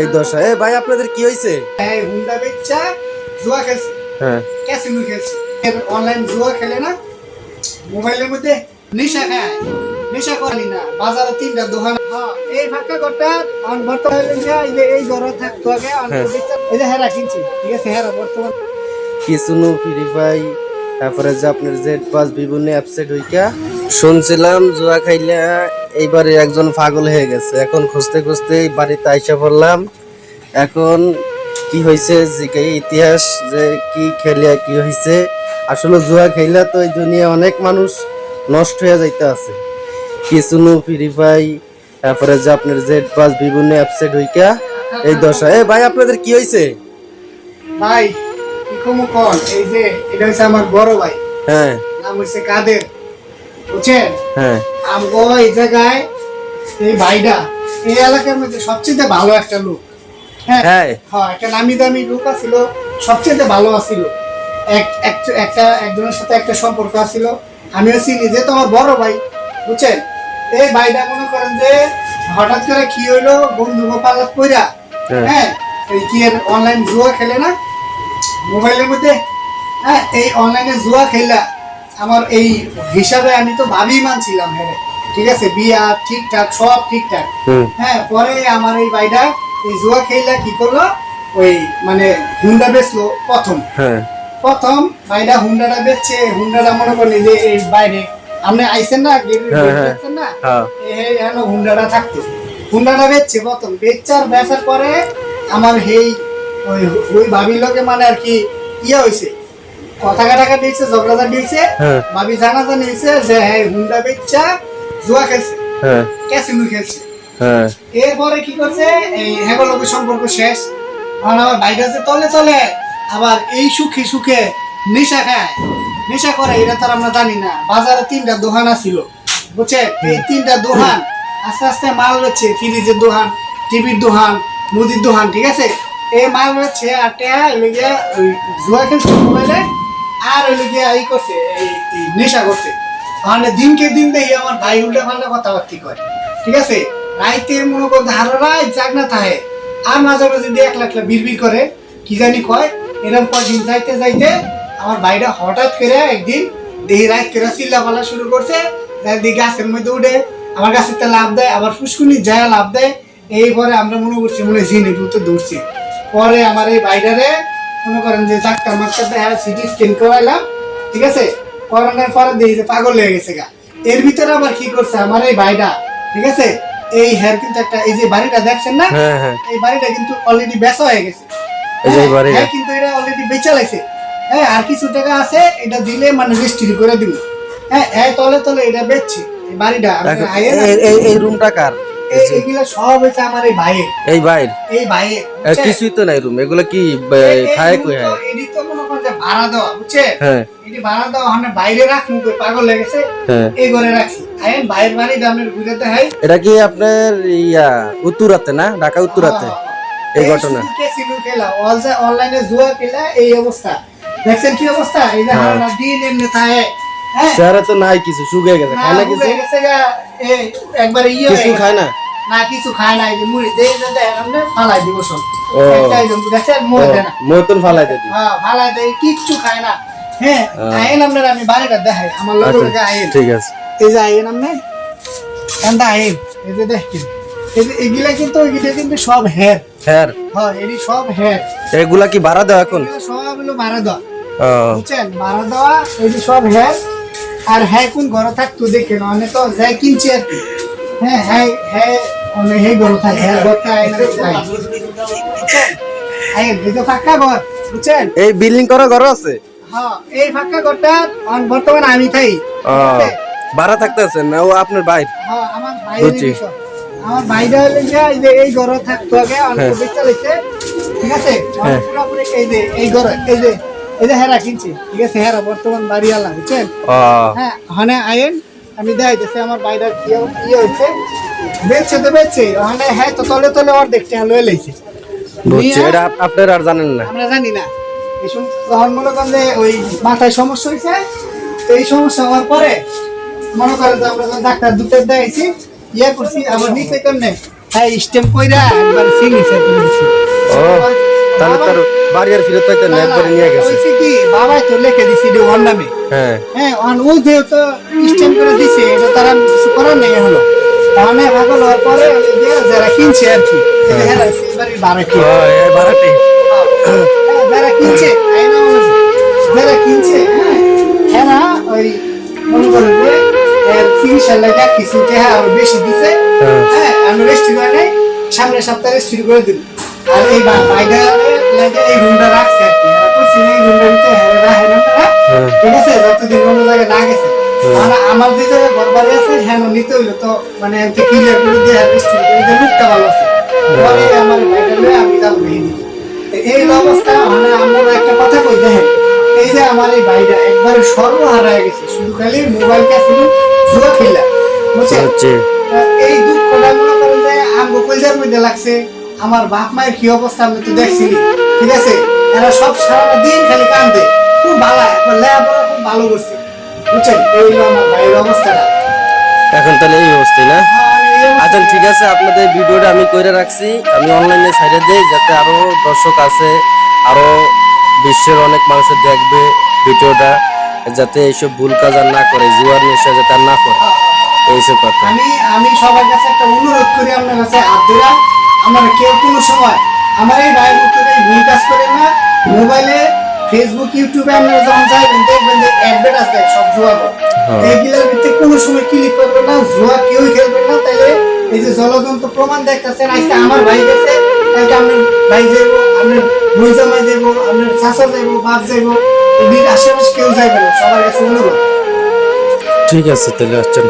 এই দশা। এ ভাই আপনাদের কি হয়েছে এই হুন্ডা বেচা জুয়া খেলছে। হ্যাঁ। ক্যাসিনো খেলছে। অনলাইন জুয়া খেলে না মোবাইলের মধ্যে নেশা খায়। নেশা না বাজারে তিনটা দোকান। হ্যাঁ, এই ফাঁকা ঘরটা অন বর্তমানে এই যে এই ঘর থাকতো আগে হ্যাঁ। এই যে হেরা কিনছি ঠিক আছে হেরা বর্তমান। কিছুনু ফ্রি ফাই তারপরে যে আপনার জেড পাস বিভিন্ন অ্যাপসেট হইকা শুনছিলাম জুয়া খাইলে এইবারে একজন পাগল হয়ে গেছে। এখন খুঁজতে খুঁজতে বাড়িতে আইসা পড়লাম। এখন কি হয়েছে যে ইতিহাস যে কি খেলিয়া কি হয়েছে আসলে জুয়া খেলা তো এই দুনিয়া অনেক মানুষ নষ্ট হয়ে যাইতে আছে। কিছুনু ফ্রি ফাই তারপরে যে আপনার জেড পাস বিভিন্ন অ্যাপসেট হইকা এই দশা। এ ভাই আপনাদের কি হয়েছে ভাই কি কমু কন? এই যে এটা হচ্ছে আমার বড় ভাই। হ্যাঁ। নাম হচ্ছে কাদের? বুঝছেন? হ্যাঁ। আমগো এই জায়গায় এই এই এলাকার মধ্যে সবচেয়ে ভালো একটা লোক। হ্যাঁ? হ্যাঁ। হ্যাঁ একটা নামি দামি লোক আছিল সবচেয়ে ভালো আছিল। এক এক- একটা একজনের সাথে একটা সম্পর্ক আছিল। আমিও চিনি যে তোমার বড় ভাই বুঝছেন? এই ভাইটা মনে করেন যে হঠাৎ করে কি হইল বন্ধু গোপালত কইরা হ্যাঁ। হ্যাঁ? এই কি অনলাইন জুয়া খেলে না? মোবাইলের মধ্যে হ্যাঁ? এই অনলাইনে জুয়া খেলা আমার এই হিসাবে আমি তো ভাবি মানছিলাম হ্যাঁ ঠিক আছে বিয়া ঠিকঠাক সব ঠিকঠাক। হ্যাঁ পরে আমার এই ভাইটা এই জুয়া খেলা কি করল? ওই মানে হুন্ডা বেচলো প্রথম। হ্যাঁ। প্রথম ভাইটা হুন্ডাটা বেচছে হুন্ডাটা মনে করেন যে এই বাইরে। আপনি আইছেন না? হ্যাঁ, হ্যাঁ। দেখছেন না? হ্যাঁ। এই হেন হুন্ডাটা থাকতো। হুন্ডাটা বেচছে প্রথম। বেচার বেচার পরে আমার সেই ওই ওই ভাবির লোকে মানে আর কি ইয়ে হয়েছে কথা কাটাকা দিয়েছে ঝগড়াটা দিয়েছে হ্যাঁ। ভাবি জানা জানি হয়েছে যে হ্যাঁ হুন্ডা বেচা জুয়া খেলছে হ্যাঁ। ক্যাসিনো খেলছে। হ্যাঁ। এরপরে কি করছে? এই হেগলবি সম্পর্ক শেষ। আর আমার ভাইটা যে তলে তলে। আবার এই সুখে সুখে নেশা খায়। নেশা করে এটা তো আর আমরা জানি না। বাজারে তিনটা দোকান আছিল বুঝছে এই তিনটা দোকান আস্তে আস্তে মাল বেচছে ফ্রিজের দোকান টিভির দোকান মুদির দোকান ঠিক আছে? এই মাল বেচছে আর ওই ওই জুয়া খেলছে মোবাইলে। আর ওই গিয়া এই করছে, এই নেশা করছে। মানে দিনকে দিন দেখি আমার ভাই উল্টা পাল্টা কথাবার্তি করে ঠিক আছে? রাইতের মনে করো ধারা রাত জাগ না থাকে। আর মাঝে মাঝে দিয়ে এক লাখ বিড়বিড় করে, কি জানি কয়? এরকম কদিন যাইতে যাইতে আমার ভাইটা হঠাৎ করে একদিন দেহি রাত করে চিল্লা পালা শুরু করছে দিয়ে গাছের মধ্যে উঠে আমার গাছের তে লাভ দেয়, আবার ফুসকুনি যায় লাভ দেয়। এই পরে আমরা মনে করছি মনে জিনে দ্রুত দৌড়ছি পরে আমার এই ভাইটারে মনে করেন যে ডাক্তার মাস্টার দেখা সিটি স্ক্যান করাইলাম ঠিক আছে? করানোর পরে দেখি যে পাগল হয়ে গেছে গা। এর ভিতরে আবার কি করছে আমার এই ভাইটা ঠিক আছে? এই হেয়ার কিন্তু একটা এই যে বাড়িটা দেখছেন না? হ্যাঁ হ্যাঁ। এই বাড়িটা কিন্তু অলরেডি বেচা হয়ে গেছে। এই যে এই বাড়িটা। হ্যাঁ কিন্তু এটা অলরেডি বেচা লাগছে। হ্যাঁ আর কিছু টাকা আছে এটা দিলে মানে রেজিস্ট্রি করে দিব। হ্যাঁ হ্যাঁ তলে তলে এটা বেচছি এই বাড়িটা। এই- এই এই রুমটা কার? এই এগুলা সব হয়েছে আমার এই ভাইয়ের। এই বাইর এই ভাইয়ের কিছুই তো নাই রুম এগুলো কি খায় কই হয়? এটি তো মনে করেন যে ভাড়া দেওয়া বুঝছেন? হ্যাঁ। এটি ভাড়া দেওয়া বাইরে রাখুন কই পাগল লেগেছে হ্যাঁ। এই ঘরে রাখছি। আইন বাইরের বাড়ি দামের ঘুরে দেখাই। এটা কি আপনার ইয়া উত্তরাতে না? ঢাকা উত্তরাতে? এই ঘটনা। খেলা অনলাইনে জুয়া খেলা এই অবস্থা। দেখছেন কি অবস্থা? এই যে হ্যাঁ। হারা দিন এমনি থাকে। হ্যাঁ। তো নাই কিছু শুকিয়ে গেছে। খায় না কিছু? একবারে ইয়ে হয়ে কিছু খায় না? না কিছু খায় না এই মুড়ি দেই যে দেয় আমরা ফালাই দিব সব। একটা একদম মুড়ি দেয় না। মতন ফালাই দিদি হ্যাঁ ফালাই দেয় কিচ্ছু খায় না। হ্যাঁ আইন আপনার আমি বাড়িটা দেখাই আমার আচ্ছা আইন। ঠিক আছে। এই যে আইন আপনি এন্দা আইন এই যে দেখেন। এগুলা কিন্তু এগুলা কিন্তু সব হেয়ার হ্যাঁ হ্যাঁ এটি সব হেয়ার এগুলা কি ভাড়া দেওয়া এখন? এগুলো সব হলো ভাড়া দেওয়া। ও, বুঝছেন? ভাড়া দেওয়া এই যে সব হ্যাঁ আর হ্যাঁ কোন ঘরে থাকতো দেখেন অনেক তো যাই কিনছে আর কি। হ্যাঁ হ্যাঁ হ্যাঁ। অনেক হ্যাঁ ঘরে থাকে হ্যাঁ ঘরটা আইন আইন এই তো ফাঁকা ঘর বুঝছেন? এই বিল্ডিং করা ঘর আছে? হ্যাঁ এই ফাঁকা ঘরটা অন- বর্তমানে আমি থাই ভাড়া থাকতে আছেন না ও আপনার বাইর হ্যাঁ আমার ভাই। আমার ভাইটা হলে যে এই ঘরে থাকতো আগে অনেক হ্যাঁ। বেচা লেগেছে ঠিক আছে? হ্যাঁ। পুরোপুরি এই যে এই ঘরে এই যে এই যে হেরা কিনছে ঠিক আছে? হেরা বর্তমান বাড়ি আলা বুঝছেন হ্যাঁ ওখানে আইন আমি দেখাইতেছি আমার বাইরের কি হয়েছে? বেচছে তো বেচছে। ওখানে হ্যাঁ তো তলে তলে ওর দেখতে লয়ে লেগেছে বুঝছি এটা আপনারা আর জানেন না। আমরা জানি না। এই তখন মনে করেন যে ওই মাথায় সমস্যা হয়েছে তো এই সমস্যা হওয়ার পরে মনে করেন যে আমরা যখন ডাক্তার দুটো দেখাইছি ইয়ে করছি আবার নিচে কেমনে? হ্যাঁ স্টেম কইরা একবার সিগনেচার করে দিছি। ও তাহলে তার বাড়ি আর ফিরত হইতে না একবারে নিয়ে গেছে। হয়েছে কি বাবাই তো লিখে দিছি যে ওর নামে। হ্যাঁ। হ্যাঁ অন যেহেতু স্টেম করে দিছে এটা তারা কিছু করার নেই হলো তাহলে ভাগল হওয়ার পরে যারা কিনছে আর কি। এই যে হ্যাঁ এবারে বারাটি। ও, এই হ্যাঁ, যারা কিনছে যারা কিনছে হ্যাঁ না ওই মনে করেন যে এর চিকিৎসার লাগা কিছু টাকা আরও বেশি দিছে। হ্যাঁ। হ্যাঁ আমি রেস্টি করে নেই সামনের সপ্তাহে রেস্টি করে দিন আর এই বাইরে লাগে এই রুমটা রাখছে আর কি। এই রুমটার ভিতরে হ্যাঁ। হ্যাঁ। ঠিক আছে যতদিন অন্য জায়গায় না গেছে। আমার যে ঘর বাড়ি আছে হ্যাঁ নিতে হইল। তো মানে এমনি ক্লিয়ার করে দিয়ে রেস্টি করে লুকটা ভালো আছে। পরে আমার বাইরে আমি যাব এই দিকে এই অবস্থা মানে আমরা একটা কথা কই দেখেন এই যে আমার এই ভাইটা একবারে সর্বহারা হয়ে গেছে। শুধু খালি শুধু জুয়া খেলা। বুঝছেন? হচ্ছে এই দুঃখটা মনে করেন যে আমগো কলজার মধ্যে লাগছে। আমার বাপ মায়ের কি অবস্থা আমি তো দেখছি ঠিক আছে? এরা সব সারা দিন খালি কান্দে। খুব ভালো লেখাপড়া খুব ভালো করছে। বুঝছেন? এই হলো অবস্থাটা এখন তাহলে এই অবস্থায় না? অবস্থা- আচ্ছা ঠিক আছে আপনাদের ভিডিওটা আমি কইরে রাখছি। আমি অনলাইনে ছাইড়ে দিই যাতে আরও দর্শক আছে আরও বিশ্বের অনেক মানুষ দেখবে ভিডিওটা যাতে এইসব ভুল কাজ আর না করে জুয়ার নেশা যাতে আর না করে। এইসব কথা। আমি আমি সবার কাছে একটা অনুরোধ করি আপনার কাছে আব্দুরা আমার কেউ কোনো সময় আমার এই ভাই মতন এই ভুল কাজ করে না মোবাইলে ফেসবুক ইউটিউবে আপনারা যখন যাইবেন দেখবেন যে অ্যাডভার্টাইজ দেয় সব জুয়া বল। হ্যাঁ। এইগুলোর ভিতরে কোনো সময় ক্লিক করবে না জুয়া কেউই খেলবে না। তাইলে এই যে জলযন্ত্র প্রমাণ দেখতেছেন আজকে আমার ভাই গেছে কালকে আপনার ভাই যাইবো আপনার বই জামাই যাইবো আপনার শাশুর যাইবো বাপ যাইবো এদিকে আশেপাশে কেউ যাইবে না সবার কাছে অনুরোধ ঠিক আছে তাহলে আচ্ছা